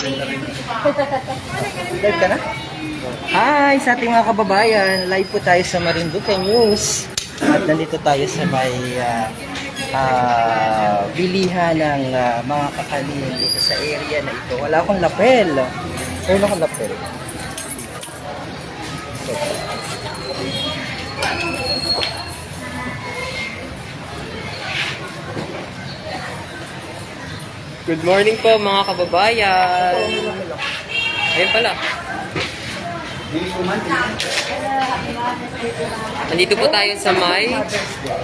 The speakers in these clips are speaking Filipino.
Live ka na? Hi sa ating mga kababayan. Live po tayo sa Marinduque News. At nandito tayo sa may ah, ah, bilihan ng ah, mga kakanin dito sa area na ito. Wala akong lapel. Wala akong lapel. Good morning po mga kababayan. Ayun pala. Nandito po tayo sa may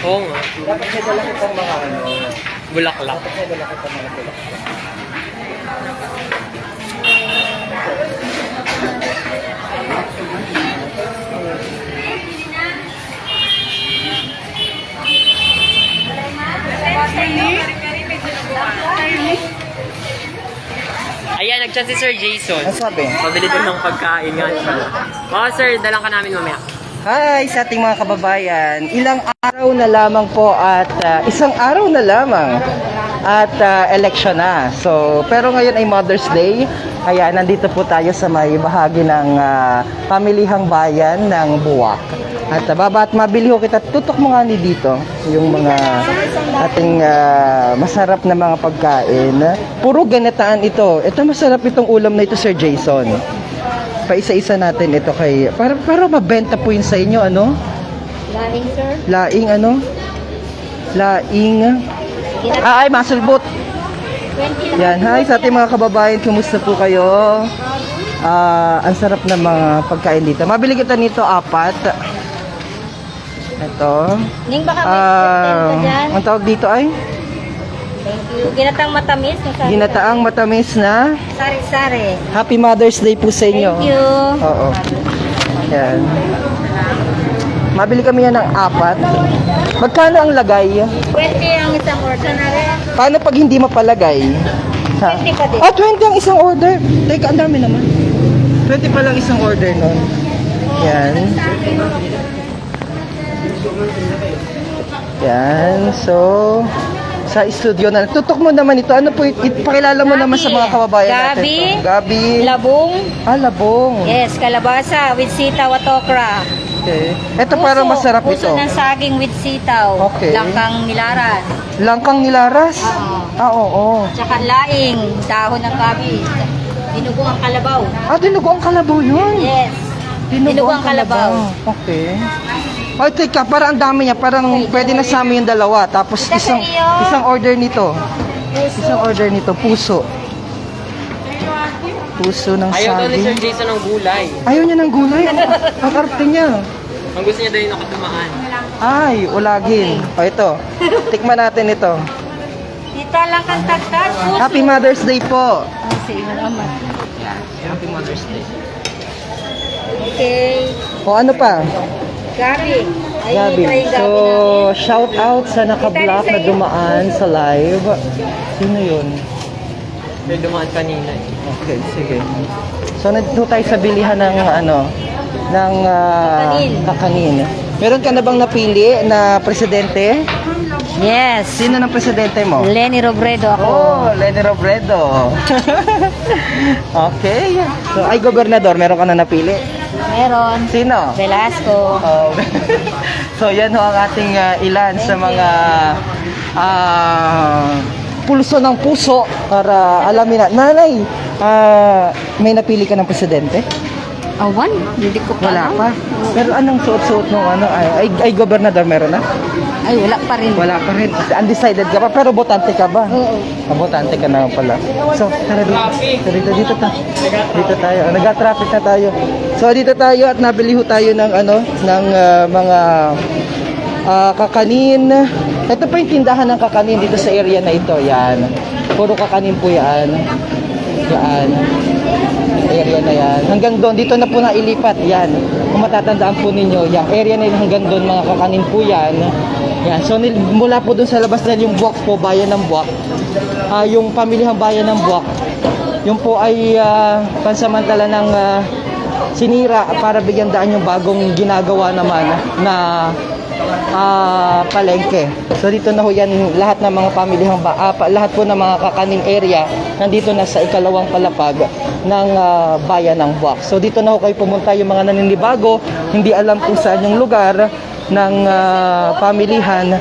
Oo nga, Dapat may dala kitang mga ano. bulaklak. Dapat may dala kitang mga bulaklak. Ayan, nag-chat si Sir Jason. Ano sabi? Pabili din ng pagkain nga siya. Oo sir, dalang ka namin mamaya. Hi sa ating mga kababayan. Ilang araw na lamang po at ah, isang araw na lamang at ah, election na. So, pero ngayon ay Mother's Day. Kaya nandito po tayo sa may bahagi ng ah, pamilihang bayan ng Buwak. At uh, baba at mabili ko kita. Tutok mo nga ni dito yung mga ating ah, masarap na mga pagkain. Puro ganataan ito. Ito masarap itong ulam na ito, Sir Jason pa-isa-isa natin ito kay para para mabenta po yun sa inyo ano Laing, sir. laing ano laing ah, ay masulbot 20 lang. yan hi sa ating mga kababayan kumusta po kayo ah ang sarap ng mga pagkain dito mabili kita nito apat ito Ning baka may uh, dyan. ang tawag dito ay Thank you. Ginatang matamis. sari- ginataang matamis na Sari-sari. Happy Mother's Day po sa inyo Thank you. Oo. Yan. Mabili kami yan ng apat. Magkano ang lagay? 20 ang isang order na rin. Paano pag hindi mapalagay? Ha? 20 pa din. Ah, 20 ang isang order. Teka, ang dami naman. 20 pa lang isang order nun. Yan. Yan. So, sa studio na. Tutok mo naman ito. Ano po, ipakilala mo naman sa mga kababayan natin. Gabi. to. Gabi. Labong. Ah, labong. Yes, kalabasa with sitaw at okra. Okay. Ito Puso. masarap Puso ito. ng saging with sitaw. Okay. Langkang nilaran. Langkang nilaras? Oo. Ah, oo. Tsaka laing. Dahon ng gabi. Dinugo ang kalabaw. Ah, dinugo ang kalabaw yun. Yes. Dinugo ang kalabaw. Okay. Ay, teka, parang ang dami niya. Parang pwede na sa amin yung dalawa. Tapos Ito isang, isang order nito. Isang order nito, puso. Puso ng Ayaw daw ni Sir saging. Jason ng gulay. Ayaw niya ng gulay. Ang arte niya. Ang gusto niya daw yung nakatumaan. Ay, ulagin. O ito, tikman natin ito. Tita lang kang tagtag. Puso. Happy Mother's Day po. Sige, salamat. Happy Mother's Day. Okay. O ano pa? Gabi. Ay, Gabi. try gabi So, namin. shout out sa naka-block na dumaan sa live. Sino yun? May dumaan kanina eh. Okay, sige. So, nandito tayo sa bilihan ng ano, ng Kakanin. kakanin. Meron ka na bang napili na presidente? Yes. Sino ng presidente mo? Lenny Robredo ako. Oh, Lenny Robredo. okay. So, ay gobernador, meron ka na napili? Meron. Sino? Velasco. Oh. so yan ho ang ating ah, ilan sa mga ah, pulso ng puso para alamin na. Nanay, ah, may napili ka ng presidente? Awan? Hindi ko pa Wala alam. pa. Pero anong suot-suot nung ano? Ay, ay, ay gobernador meron na? Ay, wala pa rin. Wala pa rin. Undecided ka pa, pero botante ka ba? Oo. Ah, botante ka na pala. So, tara dito. Tara dito, dito, ta. dito tayo. Oh, Nag-traffic na tayo. So, dito tayo at nabili ho tayo ng ano, ng ah, mga ah, kakanin. Ito pa yung tindahan ng kakanin dito sa area na ito. Yan. Puro kakanin po yan. Yan. Area na yan. Hanggang doon, dito na po na ilipat. Yan. Kung matatandaan po ninyo, yung area na yun hanggang doon, mga kakanin po yan. Yan. So, nil- mula po doon sa labas na yung buwak po, bayan ng buwak. Ah, yung pamilihang bayan ng buwak. Yung po ay ah, pansamantala ng ah, sinira para bigyan daan yung bagong ginagawa naman na ah, palengke. So dito na ho yan lahat ng mga pamilihang ba, pa- lahat po ng mga kakanin area nandito na sa ikalawang palapag ng ah, bayan ng Buwak. So dito na ho kayo pumunta yung mga naninibago, hindi alam kung saan yung lugar ng ah, pamilihan.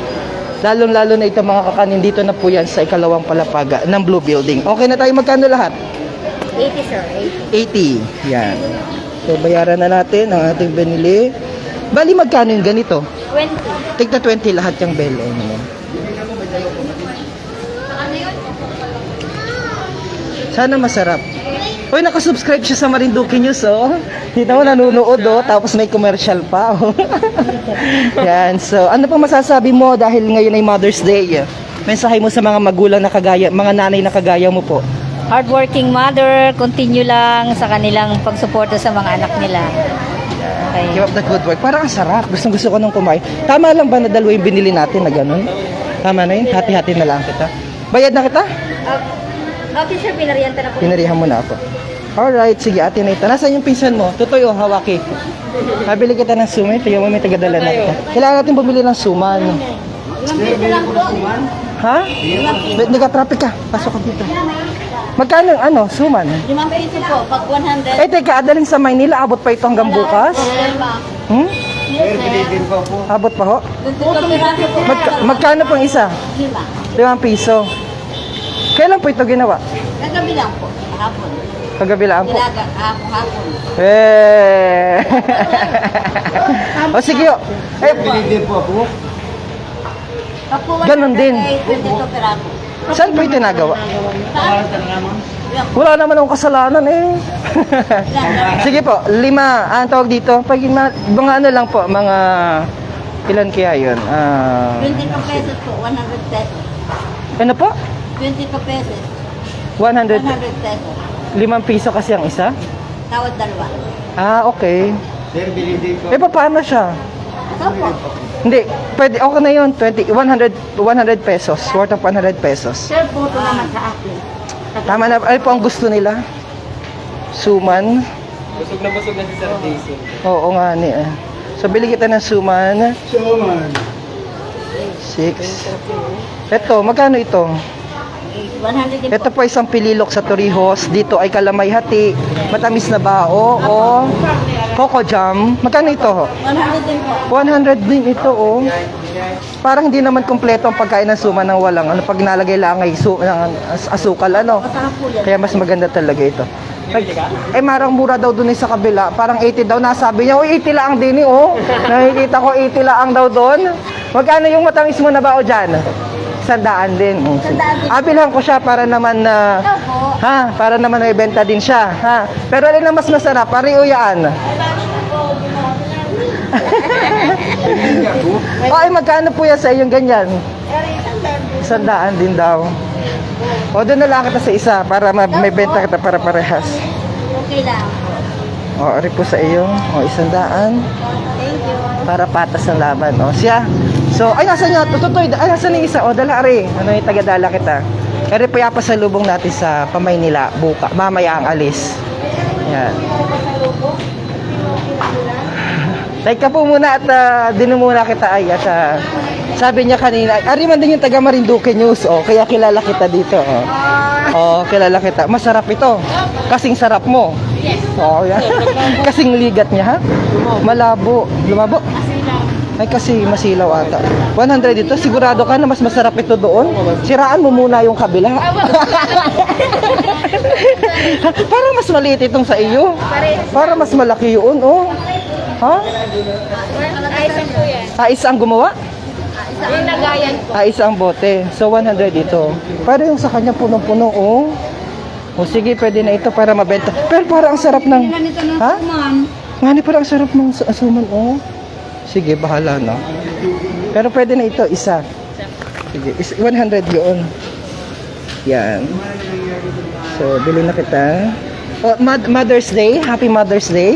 Lalong-lalo na ito mga kakanin dito na po yan sa ikalawang palapag ng Blue Building. Okay na tayo magkano lahat? 80 sir, 80. 80. Yan. So, bayaran na natin ang ating binili. Bali, magkano yung ganito? 20. Tigna 20 lahat yung belo. Ano? Sana masarap. Uy, nakasubscribe siya sa Marinduque News, oh. Kita mo, nanonood, oh. Tapos may commercial pa, oh. Yan. So, ano pang masasabi mo dahil ngayon ay Mother's Day? Mensahe mo sa mga magulang na kagaya, mga nanay na kagaya mo po. Hardworking mother, continue lang sa kanilang pagsuporta sa mga anak nila. Okay. Give up the good work. Parang ang sarap. Gustong gusto ko nung kumain. Tama lang ba na dalawa yung binili natin na ganun? Tama na yun? Hati-hati na lang kita. Bayad na kita? Uh, okay sir, pinarianta na po. Pinarihan mo na ako. Alright, sige ate na ito. Nasaan yung pinsan mo? Tutoy o hawaki? Pabili kita ng suman. Ito yung may tagadala na. Kailangan natin bumili ng suman. Ilang piso lang po. Ha? Ba't nag-traffic ka? Pasok ka dito. Magkano ang ano, suman? Limang piso po, pag 100. Eh, teka, adaling sa Maynila. Abot pa ito hanggang bukas? Hmm? Abot pa ho? Magka- magkano pong isa? Lima. Limang piso. Kailan po ito ginawa? Kagabi lang po. Hapon. Kagabi lang po. Nilaga, hapon, hapon. Eh. o sige. o. Eh, Ako, Ganon din. 22 piraso. saan po ito nagawa? Saan? Wala naman akong kasalanan eh. sige po, lima. Ang tawag dito, pag ma- mga ano lang po, mga ilan kaya yun? Ah, 22 pesos po, 100 pesos. ano po? 22 pesos, 100, 100 pesos. limang piso kasi ang isa? Tawad dalawa. Ah, okay. Eh, paano siya? Ito po. Hindi, pwede, okay na yun. 20, 100, 100 pesos. Worth of 100 pesos. Sir, puto naman sa akin. Tama na, ay po ang gusto nila. Suman. Busog na busog na si Sir Jason. Oo nga ni. eh. So, bili kita ng suman. Suman. Six. Ito, magkano ito? 100 din Ito po. isang pililok sa Torrijos. Dito ay kalamay hati. Matamis na bao. O, coco jam. Magkano ito? 100 din po. 100 din ito, oh. Parang hindi naman kompleto ang pagkain ng suman ng walang ano pag nalagay lang ay su ng as- asukal ano. Kaya mas maganda talaga ito. Pag- eh marang mura daw doon eh sa kabila. Parang 80 daw nasabi niya. Uy, 80 lang din eh, oh. Nakikita ko 80 lang daw doon. Magkano yung matamis mo na bao dyan? Sandaan din. Oh, sige. Sandaan din. Ah, bilhan ko siya para naman na po. ha, para naman may benta din siya, ha. Pero alin ang mas masarap? Pari o yan? Ay, magkano po yan sa iyong ganyan? Sandaan din daw. O, doon na lang kita sa isa para ma- may benta kita para parehas. Okay lang. O, ari po sa iyo. O, isandaan. Thank you. Para patas ang laban. O, siya. So, ay, nasa niya? Tututoy. Ay, nasa yung isa? O, dala, ari. Ano yung tagadala kita? Ari po yapa sa lubong natin sa pamay nila. Buka. Mamaya ang alis. Yan. Teka po muna at uh, dinumuna kita ay at ah, sabi niya kanina, ari man din yung taga Marinduque News, oh, kaya kilala kita dito. Oh. oh, kilala kita. Masarap ito. Kasing sarap mo. Yes. Oh, yan. Kasing ligat niya, ha? Malabo. Lumabo. Ay kasi masilaw ata. 100 dito, sigurado ka na mas masarap ito doon. Siraan mo muna yung kabila. Parang mas maliit itong sa iyo. Para mas malaki yun, oh. Ha? Ah, isa ang gumawa? Ah, isa ang bote. So, 100 ito. Pero yung sa kanya punong-puno, oh. O sige, pwede na ito para mabenta. Pero parang ang sarap ng... Ha? suman. Nga ni parang ang sarap ng asuman, oh. Sige, bahala na. Pero pwede na ito, isa. Sige, is 100 yun. Yan. So, bili na kita. Oh, Mo- Mother's Day, Happy Mother's Day.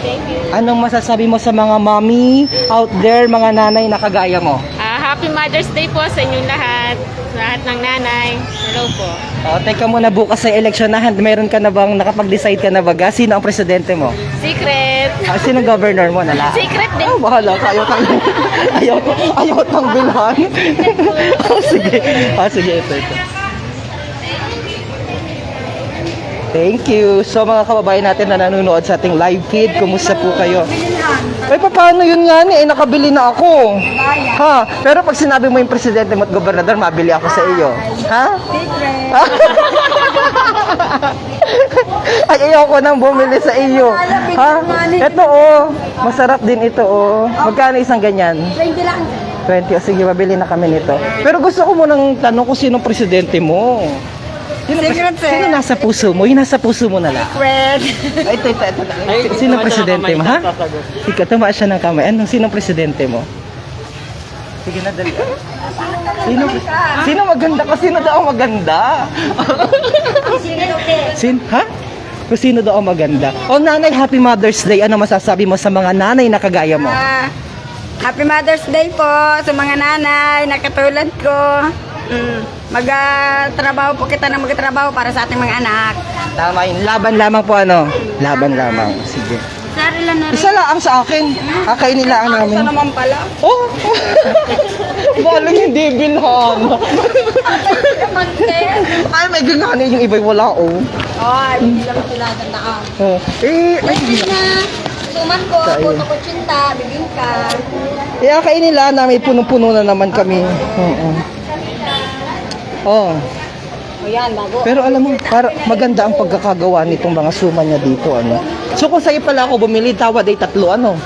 Thank you. Anong masasabi mo sa mga mommy out there, mga nanay na kagaya mo? Ah, happy Mother's Day po sa inyong lahat. Lahat ng nanay. Hello po. O, teka muna bukas sa eleksyonahan, meron ka na bang nakapag-decide ka na baga? Sino ang presidente mo? Secret. Secret. Ah, sino governor mo? Nala? Secret din. Ah, bahala ka. Ayaw kang, ayaw, ayaw kang bilhan. oh, sige. Ah, sige, ito, ito. Thank you. So mga kababayan natin na nanonood sa ating live feed, kumusta po kayo? Ay, paano yun nga ni? Eh, nakabili na ako. Ha? Pero pag sinabi mo yung presidente mo at gobernador, mabili ako sa iyo. Ha? Ay, ayoko nang bumili sa iyo. Ha? Ito, oh. Masarap din ito, oh. Magkano isang ganyan? 20 lang. 20. O, sige, mabili na kami nito. Pero gusto ko munang tanong kung sino presidente mo. Sino, Secret, sino nasa puso mo? Yung nasa puso mo na lang. Fred. Ay, ito, ito, ito. Sino presidente mo, ha? Ikaw, tumaas siya ng kamay. Anong sino presidente mo? Sige na, dali. Sino, sino maganda ka? Sino daw maganda? Sin, ha? Kung sino daw maganda? O nanay, happy Mother's Day. Ano masasabi mo sa mga nanay na kagaya mo? Ah, Happy Mother's Day po sa mga nanay na katulad ko. Mm, magtrabaho po kita na magtrabaho para sa ating mga anak. Tama yun. Laban lamang po ano? Laban lamang. Sige. Sir, ilan na Isa lang ang sa akin. Kakainin lang Ito namin. naman pala. Oh! Balang hindi bilhan. Ay, may gagana yung iba'y wala, oh. Ay, hindi lang sila tandaan. Oh. Eh, ay, na, suman ko, puto ko tsinta, bibingka. Kaya kainin lang namin, punong-puno na naman kami. Oo. Oh. O yan, bago. Pero alam mo, para maganda ang pagkakagawa nitong mga suma niya dito, ano. So kung sa'yo pala ako bumili, tawad ay tatlo, ano.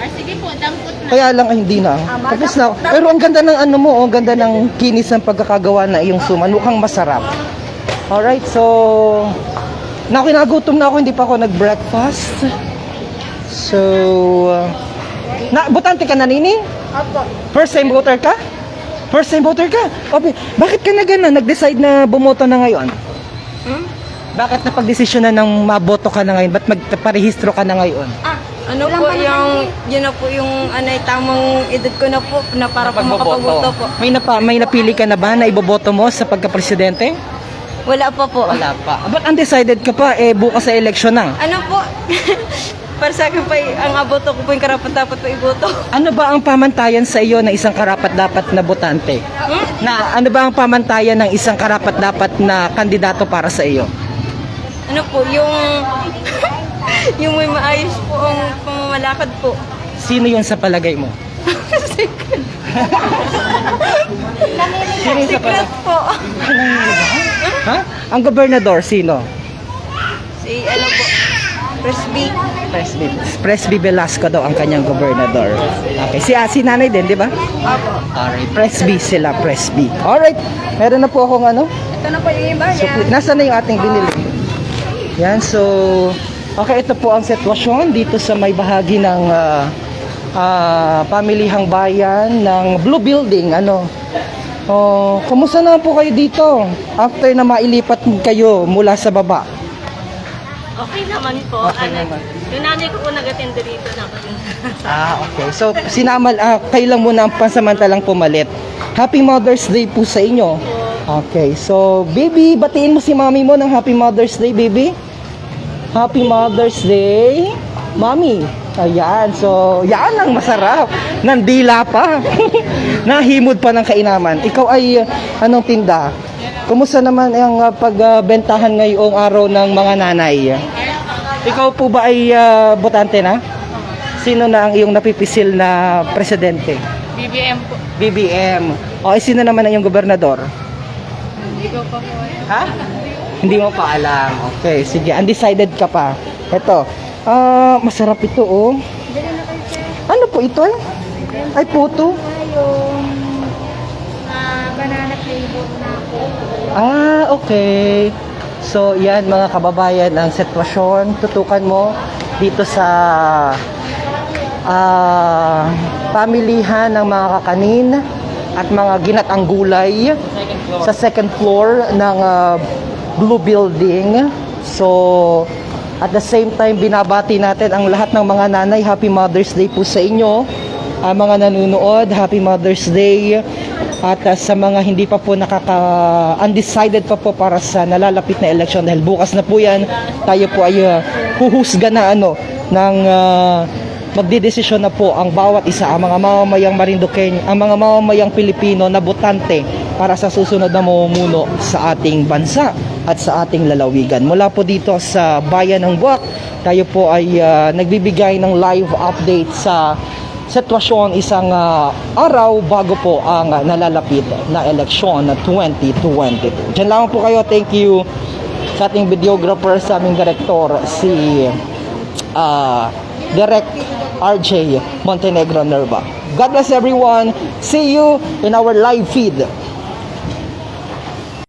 Ah, sige po, dampot na. Kaya lang ay hindi na. Tapos na. Pero ang ganda ng ano mo, oh, ang ganda ng kinis ng pagkakagawa na iyong suman. Mukhang masarap. Alright, so... Na kinagutom na ako, hindi pa ako nag-breakfast. So... uh, na, butante ka na, Nini? Opo. First time voter ka? First time voter ka? Ope, bakit ka na gano'n? Nag-decide na bumoto na ngayon? Hmm? Bakit napag-desisyon na nang maboto ka na ngayon? Ba't magparehistro ka na ngayon? Ah, ano po yung, yun na po yung anay tamang edad ko na po na para po makapaboto po. May, napa, may napili ka na ba na iboboto mo sa pagka-presidente? Wala pa po. Wala pa. Ba't undecided ka pa? Eh, bukas sa election na. Ano po? para sa akin pa, ang aboto ko po yung karapat dapat po iboto. Ano ba ang pamantayan sa iyo ng isang karapat-dapat na botante? Hmm? Na ano ba ang pamantayan ng isang karapat-dapat na kandidato para sa iyo? Ano po, yung yung may maayos po ang pamamalakad po. Sino 'yon sa palagay mo? Sino yung sa Secret palagay? po. Ha? Ang gobernador sino? Si ano po, Presby. Presby. Presby Velasco daw ang kanyang gobernador. Okay, si ah, si nanay din, di ba? Opo. Alright, Presby sila, Presby. Alright, meron na po akong ano, Ito na po yung iba. So, yan. nasaan na yung ating binili? Yan, so, okay, ito po ang sitwasyon dito sa may bahagi ng ah, ah, pamilihang bayan ng Blue Building, ano. Oh, kumusta na po kayo dito after na mailipat kayo mula sa baba? Okay naman po. Okay ano, naman. Yung nanay ko po nag-attend dito na kami. Ah, okay. So, sinamal, ah, kayo lang muna ang pansamantalang pumalit. Happy Mother's Day po sa inyo. Okay, so, baby, batiin mo si mami mo ng Happy Mother's Day, baby. Happy Mother's Day, mami. Ayan, so, yan ang masarap. Nandila pa. Nahimod pa ng kainaman. Ikaw ay, anong tinda? Kumusta naman ang ah, pagbentahan ngayong araw ng mga nanay? Ikaw po ba ay ah, botante na? Sino na ang iyong napipisil na presidente? BBM po. BBM. O, eh, sino naman ang iyong gobernador? Hindi ko pa po. Ha? Hindi mo pa alam. Okay, sige. Undecided ka pa. Ito. Ah, masarap ito, oh. Ano po ito? eh? Ay, puto. banana flavor na. Ah, okay. So, yan mga kababayan, ang sitwasyon. Tutukan mo dito sa ah pamilihan ng mga kakanin at mga ginatang gulay sa second floor ng ah, Blue Building. So, at the same time, binabati natin ang lahat ng mga nanay. Happy Mother's Day po sa inyo. Ang mga nanonood, Happy Mother's Day. At uh, sa mga hindi pa po nakaka undecided pa po para sa nalalapit na election dahil bukas na po yan, tayo po ay uh, huhusga na ano ng ah, magdidesisyon na po ang bawat isa, ang mga mamamayang Marinduqueño, ang mga mamamayang Pilipino na botante para sa susunod na mamumuno sa ating bansa at sa ating lalawigan. Mula po dito sa Bayan ng Buwak, tayo po ay ah, nagbibigay ng live update sa sitwasyon isang ah, araw bago po ang ah, nalalapit na eleksyon na 2022. Diyan lang po kayo. Thank you sa ating videographer, sa aming director, si uh, Direct RJ Montenegro Nerva. God bless everyone. See you in our live feed